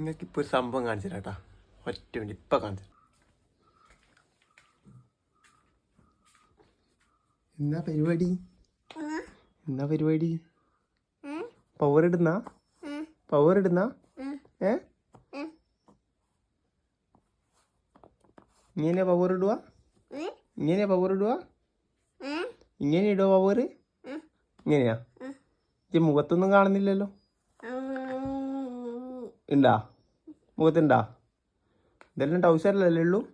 നിങ്ങൾക്ക് ഇപ്പോൾ ഒരു സംഭവം കാണിച്ചു തരാട്ടാ ഒറ്റ മിനിറ്റ് ഇപ്പം കാണിച്ചു എന്നാ പരിപാടി? എന്നാ പരിപാടി? പവർ ഇടുന്ന? പവർ ഇടുന്ന? ഏ. ഇങ്ങനെ പവർ ഇടുക ഇങ്ങനെ പവർ ഇടുക ഇങ്ങനെ ഇടുക പവർ ഇങ്ങനെയാ? ഈ മുഖത്തൊന്നും കാണുന്നില്ലല്ലോ. ഉണ്ടാ മുഖത്തുണ്ടാ? ഇതെല്ലാം ടൗസറിലല്ലേ ഉള്ളൂ?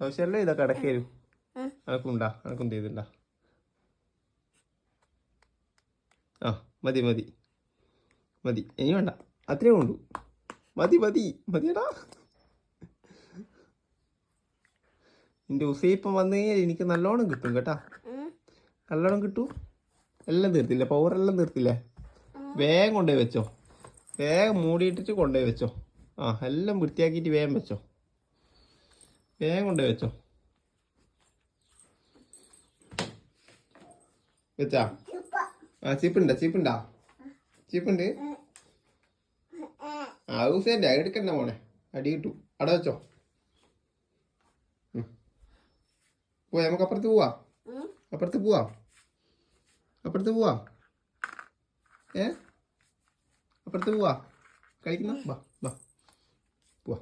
ടൗസറിൽ ഇതൊക്കെ അടക്കേരും അനക്കുണ്ടാ അനക്കും ചെയ്തിണ്ടാ? ആ മതി മതി. മതി. ഇനി വേണ്ട. അത്രേ ഉള്ളൂ. മതി മതി. മതിയടാ. എന്റെ ഉസൈപ്പം വന്നു കഴിഞ്ഞാൽ എനിക്ക് നല്ലോണം കിട്ടും കേട്ടാ. നല്ലോണം കിട്ടും. എല്ലാം തീർത്തില്ലേ? പവർ എല്ലാം തീർത്തില്ലേ? വേഗം കൊണ്ടുപോയി വെച്ചോ. വേഗം മൂടിയിട്ടിട്ട് കൊണ്ടുപോയി വെച്ചോ. ആ എല്ലാം വൃത്തിയാക്കിയിട്ട് വേഗം വെച്ചോ. വേഗം കൊണ്ടുപോയി വെച്ചോ. വെച്ചാ? ആ ചീപ്പുണ്ടാ ചീപ്പുണ്ടാ? ചീപ്പുണ്ട്? ആ ഊസേന്റെ എടുക്കണ്ട മോനെ. അടി കിട്ടു. അട വെച്ചോ. പോയി നമുക്ക് അപ്പുറത്ത് പോവാ. അപ്പുറത്ത് പോവാ. അപ്പുറത്ത് പോവാ. ഏ? അപ്പുറത്ത് പോവാ. കഴിക്കുന്ന? വാ വാ. പോവാ.